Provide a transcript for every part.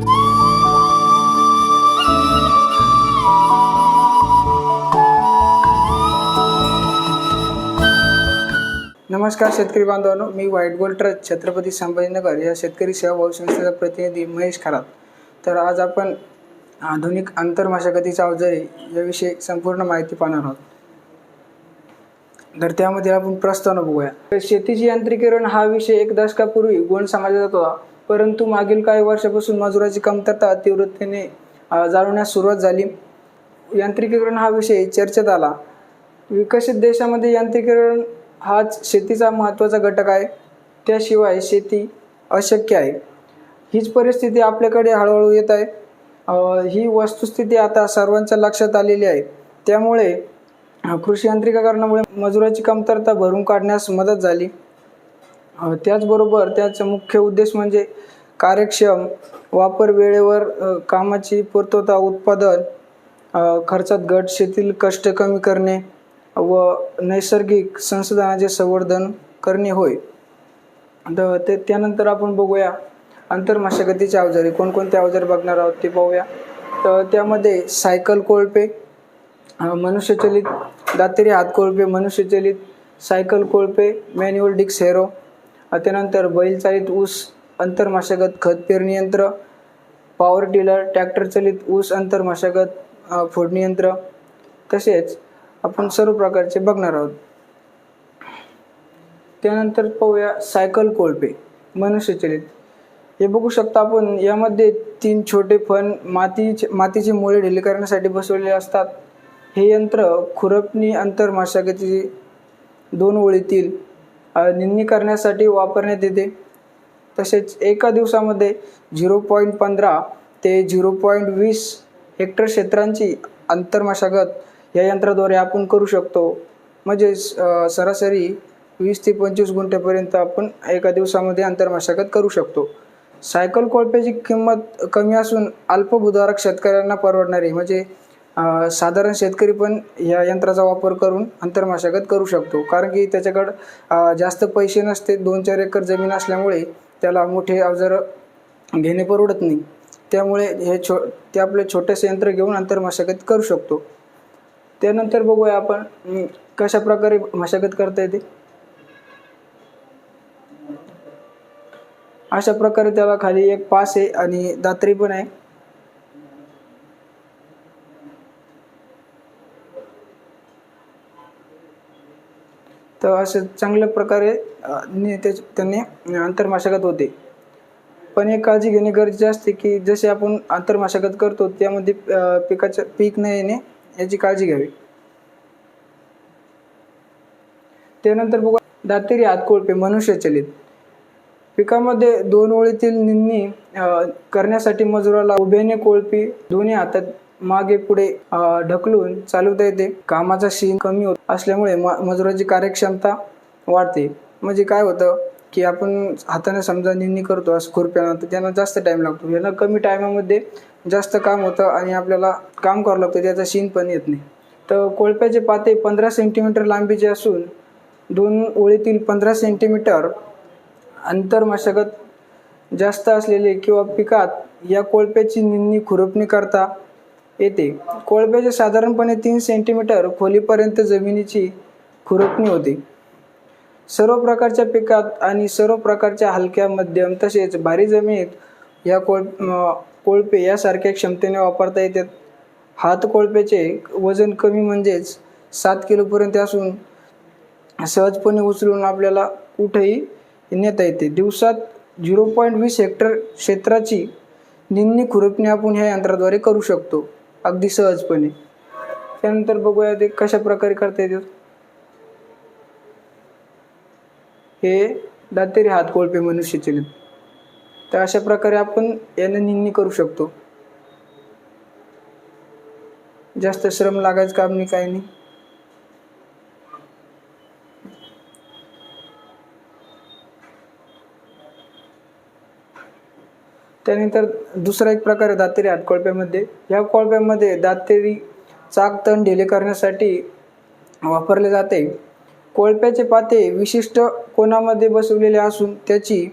नमस्कार शेतकरी बांधवांनो मी white gold trust Chhatrapati Sambhajinagar या शेतकरी सेवा भाऊ संस्थेचा प्रतिनिधी महेश खरात. तर आज आपण आधुनिक आंतरमाशागतीच्या अवजारे याविषयी संपूर्ण माहिती पाहणार आहोत. तर त्यामध्ये आपण प्रस्तावना बघूया. तर शेतीची यांत्रिकीकरण हा विषय एक दशकापूर्वी गोंड समाजात होता. परंतु मागील काही वर्षापासून मजुराची कमतरता तीव्रतेने जाणवण्यास सुरुवात झाली. यांत्रिकीकरण हा विषय चर्चेत आला. विकसित देशामध्ये यांत्रिकीकरण हाच शेतीचा महत्त्वाचा घटक आहे. त्याशिवाय शेती अशक्य आहे. हीच परिस्थिती आपल्याकडे हळूहळू येत आहे. ही वस्तुस्थिती आता सर्वांच्या लक्षात आलेली आहे. त्यामुळे कृषी यांत्रिकीकरणामुळे मजुराची कमतरता भरून काढण्यास मदत झाली. त्याचबरोबर त्याचा मुख्य उद्देश म्हणजे कार्यक्षम वापर वेळेवर कामाची पूर्तता उत्पादन खर्चात घट शेतील कष्ट कमी करणे व नैसर्गिक संसाधनाचे संवर्धन करणे होय. तर ते त्यानंतर आपण बघूया आंतरमशागतीचे अवजारे. कोणकोणते अवजार बघणार आहोत ते पाहूया. तर त्यामध्ये सायकल कोळपे मनुष्यचलित दातेरी हात कोळपे मनुष्यचलित सायकल कोळपे मॅन्युअल डिक्स हेरो त्यानंतर बैलचालित ऊस अंतरमशागत खत पेरणी यंत्र पॉवर टिलर ट्रॅक्टर ऊस अंतर मशागत फोडणी यंत्र. तसेच आपण सर्व प्रकारचे बघणार आहोत. त्यानंतर पाहूया सायकल कोळपे मनुष्यचलित. हे बघू शकता आपण यामध्ये तीन छोटे फण मातीचे मातीचे मुळे ढिले करण्यासाठी बसवलेले असतात. हे यंत्र खुरपणी अंतर मशागतीची दोन ओळीतील निंदणी करण्यासाठी वापरण्यात येते. तसेच एका दिवसामध्ये झिरो पॉईंट पंधरा ते झिरो पॉईंट वीस हेक्टर क्षेत्रांची अंतर्मशागत या यंत्राद्वारे आपण करू शकतो. म्हणजे सरासरी वीस ते पंचवीस गुंठ्यापर्यंत आपण एका दिवसामध्ये अंतर्मशागत करू शकतो. सायकल कोळप्याची किंमत कमी असून अल्पभूधारक शेतकऱ्यांना परवडणारी म्हणजे साधारण शेतकरी पण या यंत्राचा वापर करून अंतर्मशागत करू शकतो. कारण की त्याच्याकडं जास्त पैसे नसते. दोन चार एकर जमीन असल्यामुळे त्याला मोठे अवजार घेणे परवडत नाही. त्यामुळे हे छो ते आपले छोटेसे यंत्र घेऊन अंतर्मशागत करू शकतो. त्यानंतर बघूया आपण कशा प्रकारे मशागत करता येते. अशा प्रकारे त्याला खाली एक पास आहे आणि दात्री पण आहे. तर असे चांगल्या प्रकारे त्याच- त्यांनी अंतर्मशागत होते. पण एक काळजी घेणे गरजेचे असते की जसे आपण आंतरमशागत करतो त्यामध्ये पिकाचं पीक न येणे याची काळजी घ्यावी. त्यानंतर बघा दातेरी हातकोळपे मनुष्यचलित पिकामध्ये दोन ओळीतील निंदणी करण्यासाठी मजुराला उभ्याने कोळपी दोन्ही हातात मागे पुढे ढकलून चालवता येते. कामाचा शीन कमी होत असल्यामुळे म मजुराची कार्यक्षमता वाढते. म्हणजे काय होतं की आपण हाताने समजा निंदणी करतो असं खुरप्यानं तर त्यांना जास्त टाईम लागतो. यांना कमी टायमामध्ये जास्त काम होतं आणि आपल्याला काम करावं लागतं त्याचा शीन पण येत नाही. तर कोळप्याचे पाते पंधरा सेंटीमीटर लांबीचे असून दोन ओळीतील पंधरा सेंटीमीटर अंतर मशागत जास्त असलेले किंवा पिकात या कोळप्याची निंदणी खुरपणी करता येते. कोळप्याचे साधारणपणे तीन सेंटीमीटर खोलीपर्यंत जमिनीची खुरपणी होते. सर्व प्रकारच्या पिकात आणि सर्व प्रकारच्या हलक्या मध्यम तसेच भारी जमिनीत या कोळ कोळपे यासारख्या क्षमतेने वापरता येतात. हात कोळप्याचे वजन कमी म्हणजेच सात किलोपर्यंत असून सहजपणे उचलून आपल्याला कुठेही नेता येते. दिवसात झिरो पॉईंट वीस हेक्टर क्षेत्राची निंदणी खुरपणी आपण ह्या यंत्राद्वारे करू शकतो. अगदी सहजपणे. त्यानंतर बघूया ते कशा प्रकारे करता येते हे दातेरी हात कोळपे मनुष्यचलित तर अशा प्रकारे आपण यांना निंदणी करू शकतो. जास्त श्रम लागायचं काम नाही काही नाही. त्यानंतर दुसरा एक प्रकार आहे दातेरी हात कोळप्यामध्ये ह्या कोळप्यामध्ये दातेरी चाक तण ढिले करण्यासाठी वापरले जाते. कोळप्याचे पाते विशिष्ट कोणामध्ये बसवलेले असून त्याची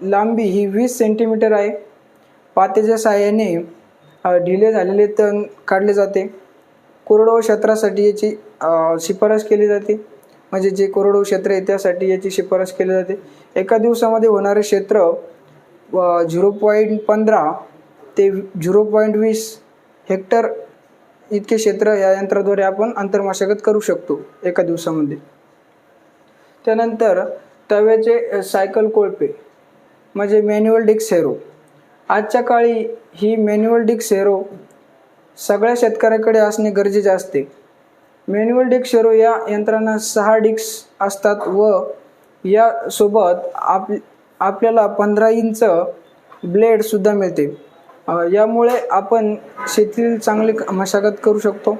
लांबी ही वीस सेंटीमीटर आहे. पातेच्या साहाय्याने ढिले झालेले तण काढले जाते. कोरडवाहू क्षेत्रासाठी याची शिफारस केली जाते. म्हणजे जे कोरडवाहू क्षेत्र आहे त्यासाठी याची शिफारस केली जाते. एका दिवसामध्ये होणारे क्षेत्र झिरो पॉईंट पंधरा ते झिरो पॉईंट वीस हेक्टर इतके क्षेत्र या यंत्राद्वारे आपण अंतर्मशागत करू शकतो एका दिवसामध्ये. त्यानंतर तव्याचे सायकल कोळपे म्हणजे मॅन्युअल डिक्स हेरो आजच्या काळी ही मॅन्युअल डिक्स सेरो सगळ्या शेतकऱ्याकडे असणे गरजेचे असते. मॅन्युअल डिक्स सेरो या यंत्रांना सहा डिक्स असतात व यासोबत आप आपल्याला पंधरा इंच ब्लेडसुद्धा मिळते. यामुळे आपण शेतीतील चांगली क- मशागत करू शकतो.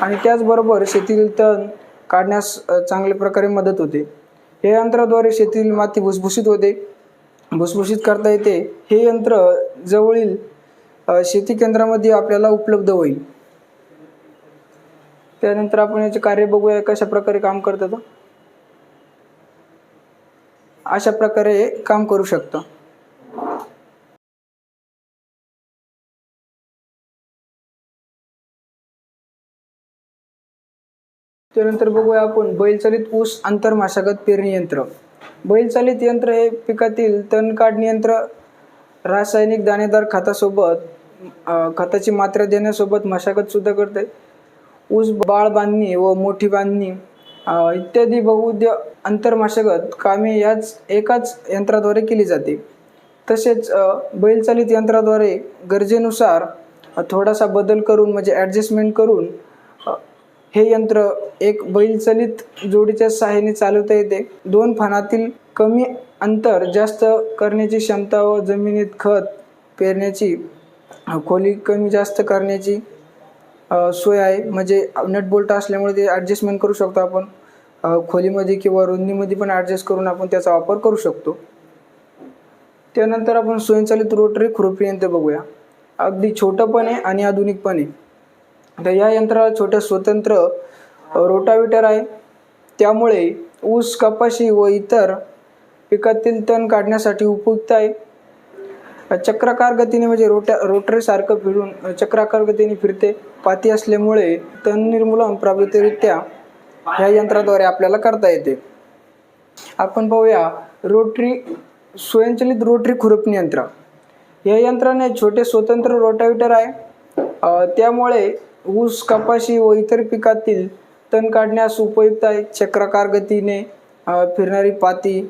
आणि त्याचबरोबर शेतीतील तण काढण्यास चांगल्या प्रकारे मदत होते. हे यंत्राद्वारे शेतीतील माती भुसभुशीत होते. भुसभुशीत करता येते. हे यंत्र जवळील शेती केंद्रामध्ये आपल्याला उपलब्ध होईल. त्यानंतर आपण याचे कार्य बघूया कशा प्रकारे काम करतात. अशा प्रकारे हे काम करू शकतं. त्यानंतर बघूया आपण बैलचालित ऊस आंतरमाशागत पेरणी यंत्र. बैलचालित यंत्र हे पिकातील तण काढणी यंत्र रासायनिक दाणेदार खतासोबत खताची मात्रा देण्यासोबत मशागत सुद्धा करते. ऊस बाळ बांधणी व मोठी बांधणी इत्यादी बहुउद्य अंतर्माशगत कामे याच एकाच यंत्राद्वारे केली जाते. तसेच बैलचालित यंत्राद्वारे गरजेनुसार थोडासा बदल करून म्हणजे ॲडजस्टमेंट करून हे यंत्र एक बैलचालित जोडीच्या सहाय्याने चालवता येते. दोन फानातील कमी अंतर जास्त करण्याची क्षमता व जमिनीत खत पेरण्याची खोली कमी जास्त करण्याची सोय आहे. म्हणजे नट बोल्ट असल्यामुळे ते ॲडजस्टमेंट करू शकतो आपण. खोलीमध्ये किंवा रुंदीमध्ये पण ॲडजस्ट करून आपण त्याचा वापर करू शकतो. त्यानंतर आपण स्वयंचालित रोटरी खुरपी यंत्र बघूया. अगदी छोटं पण आहे आणि आधुनिक पण आहे. तर या यंत्राला छोटं स्वतंत्र रोटाविटर आहे. त्यामुळे ऊस कपाशी व इतर पिकातील तण काढण्यासाठी उपयुक्त आहे. चक्राकार गतीने म्हणजे रोट्या रोटरीसारखं फिरून चक्राकार गतीने फिरते पाती असल्यामुळे तण निर्मूलन प्राभूतरित्या ह्या यंत्राद्वारे आपल्याला करता येते. आपण पाहूया रोटरी स्वयंचलित रोटरी खुरपणी यंत्र. या यंत्राने छोटे स्वतंत्र रोटाविटर आहे. त्यामुळे ऊस कपाशी व इतर पिकातील तण काढण्यास उपयुक्त आहे. चक्राकार गतीने फिरणारी पाती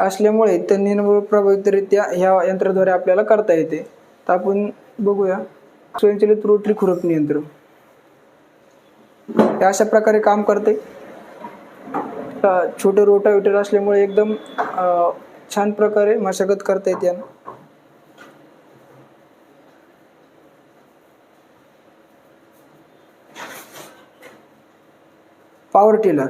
असल्यामुळे तण निर्मूलन प्रभावितरित्या ह्या यंत्राद्वारे आपल्याला करता येते. तर आपण बघूया. स्वयंचलित रोटरी खुरपणी यंत्र. हे अशा प्रकारे काम करते. छोटे रोटावेटर असल्यामुळे एकदम छान प्रकारे मशागत करता येते. पॉवर टिलर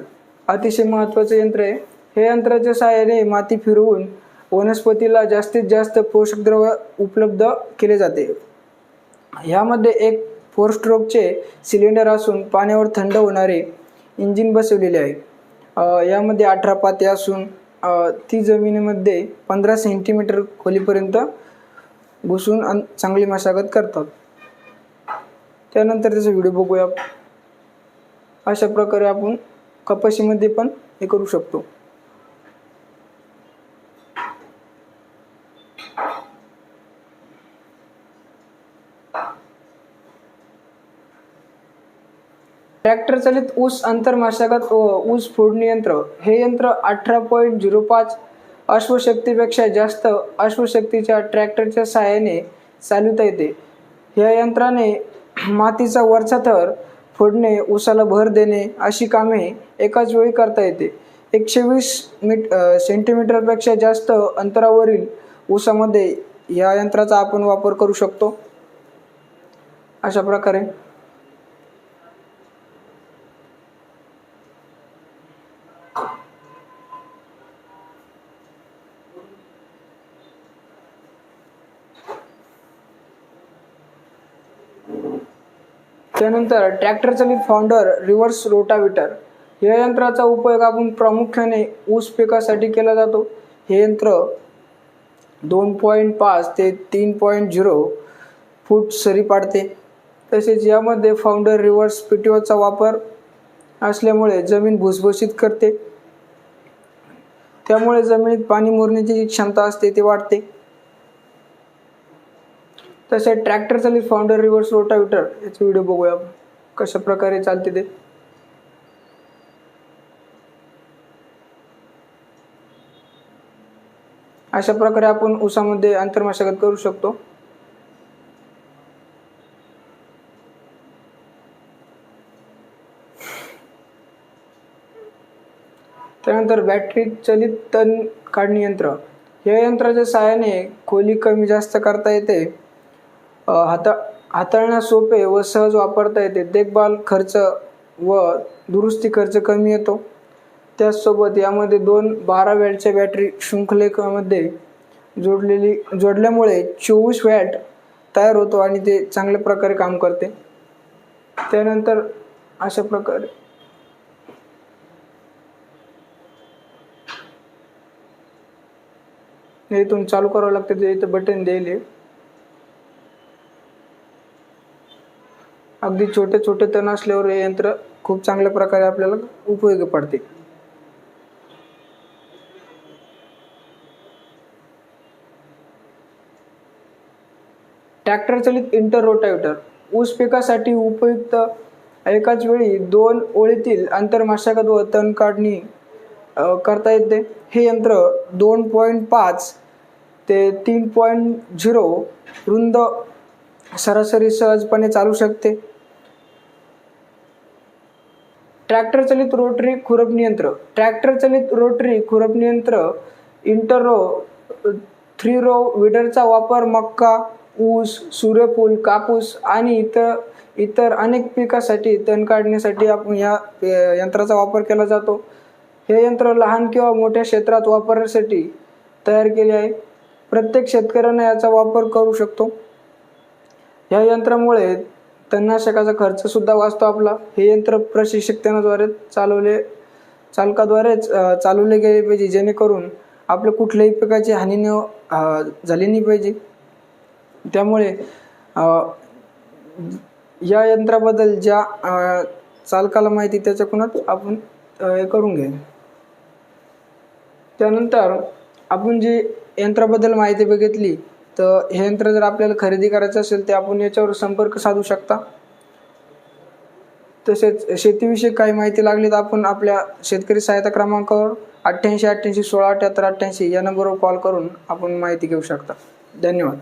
अतिशय महत्त्वाचं यंत्र आहे. हे यंत्राच्या सहाय्याने माती फिरवून वनस्पतीला जास्तीत जास्त पोषकद्रव्य उपलब्ध केले जाते. ह्यामध्ये एक फोर स्ट्रोकचे सिलेंडर असून पाण्यावर थंड होणारे इंजिन बसवलेले आहे. यामध्ये अठरा पाते असून ती जमिनीमध्ये पंधरा सेंटीमीटर खोलीपर्यंत घुसून अन चांगली मशागत करतात. त्यानंतर त्याचा व्हिडिओ बघूया. अशा प्रकारे आपण कपाशीमध्ये पण हे करू शकतो. ट्रॅक्टर चालित ऊस अंतरमाशागत व ऊस फोडणी यंत्र हे यंत्र अठरा पॉईंट झिरो पाच अश्वशक्तीपेक्षा जास्त अश्वशक्तीच्या ट्रॅक्टरच्या सहाय्याने चालवता येते. या यंत्राने मातीचा वरचा थर फोडणे ऊसाला भर देणे अशी कामे एकाच वेळी करता येते. एकशे वीस मीट सेंटीमीटरपेक्षा जास्त अंतरावरील ऊसामध्ये या यंत्राचा आपण वापर करू शकतो. अशा प्रकारे त्यानंतर ट्रॅक्टर चालित फाउंडर रिव्हर्स रोटाविटर या यंत्राचा उपयोग आपण प्रामुख्याने ऊस पिकासाठी केला जातो. हे यंत्र दोन पॉईंट पाच ते तीन पॉईंट झिरो फूट सरी पाडते. तसेच यामध्ये फाउंडर रिव्हर्स पी टी ओचा वापर असल्यामुळे जमीन भुसभुशीत करते. त्यामुळे जमिनीत पाणी मुरण्याची जी क्षमता असते ती वाढते. तसेच ट्रॅक्टर चालित फाउंडर रिव्हर्स रोटाविटर याचा व्हिडिओ बघूया. आपण कशा प्रकारे चालते ते. अशा प्रकारे आपण उसामध्ये आंतरमशागत करू शकतो. त्यानंतर बॅटरी चलित तण काढणी यंत्र. या यंत्राच्या सहाय्याने खोली कमी जास्त करता येते. हाता हाताळण्यास सोपे व सहज वापरता येते. देखभाल खर्च व दुरुस्ती खर्च कमी येतो. त्याचसोबत यामध्ये दोन बारा वॅटच्या बॅटरी शृंखलेमध्ये जोडलेली जोडल्यामुळे चोवीस वॅट तयार होतो आणि ते चांगल्या प्रकारे काम करते. त्यानंतर अशा प्रकारे हे इथून चालू करावं लागतं. ते इथं बटन द्यायले. अगदी छोटे छोटे तण असल्यावर हे यंत्र खूप चांगल्या प्रकारे आपल्याला उपयोगी पडते. ट्रॅक्टर चलित इंटर रोटावेटर ऊस पिकासाठी उपयुक्त एकाच वेळी दोन ओळीतील आंतरमशागत व तण काढणी करता येते. हे यंत्र दोन पॉईंट पाच ते तीन पॉईंट झिरो रुंद सरासरी सहजपणे चालू शकते. ट्रॅक्टर चलित रोटरी खुरपणी यंत्र ट्रॅक्टर चलित रोटरी खुरपणी यंत्र इंटररो थ्री रो विडरचा वापर मक्का ऊस सूर्यफूल कापूस आणि इतर इतर अनेक पिकासाठी तण काढण्यासाठी आपण या यंत्राचा वापर केला जातो. हे यंत्र लहान किंवा मोठ्या क्षेत्रात वापरण्यासाठी तयार केले आहे. प्रत्येक शेतकऱ्यांना याचा वापर करू शकतो. या यंत्रामुळे तणनाशकाचा खर्च सुद्धा वाचतो आपला. हे यंत्र प्रशिक्षक त्यांनाद्वारे चालवले चालकाद्वारेच चालवले गेले पाहिजे जेणेकरून आपल्या कुठल्याही पिकाची हानी न झाली नाही पाहिजे. त्यामुळे या यंत्राबद्दल ज्या चालकाला माहिती त्याच्याकडूनच आपण हे करून घेईल त्यानंतर आपण जी यंत्राबद्दल माहिती बघितली तर हे यंत्र जर आपल्याला खरेदी करायचं असेल तर आपण याच्यावर संपर्क साधू शकता. तसेच शेतीविषयी काही माहिती लागली तर आपण आपल्या शेतकरी सहायता क्रमांकावर अठ्ठ्याऐंशी अठ्ठ्याऐंशी सोळा अठ्ठ्याहत्तर अठ्ठ्याऐंशी या नंबरवर कॉल करून आपण माहिती घेऊ शकता. धन्यवाद.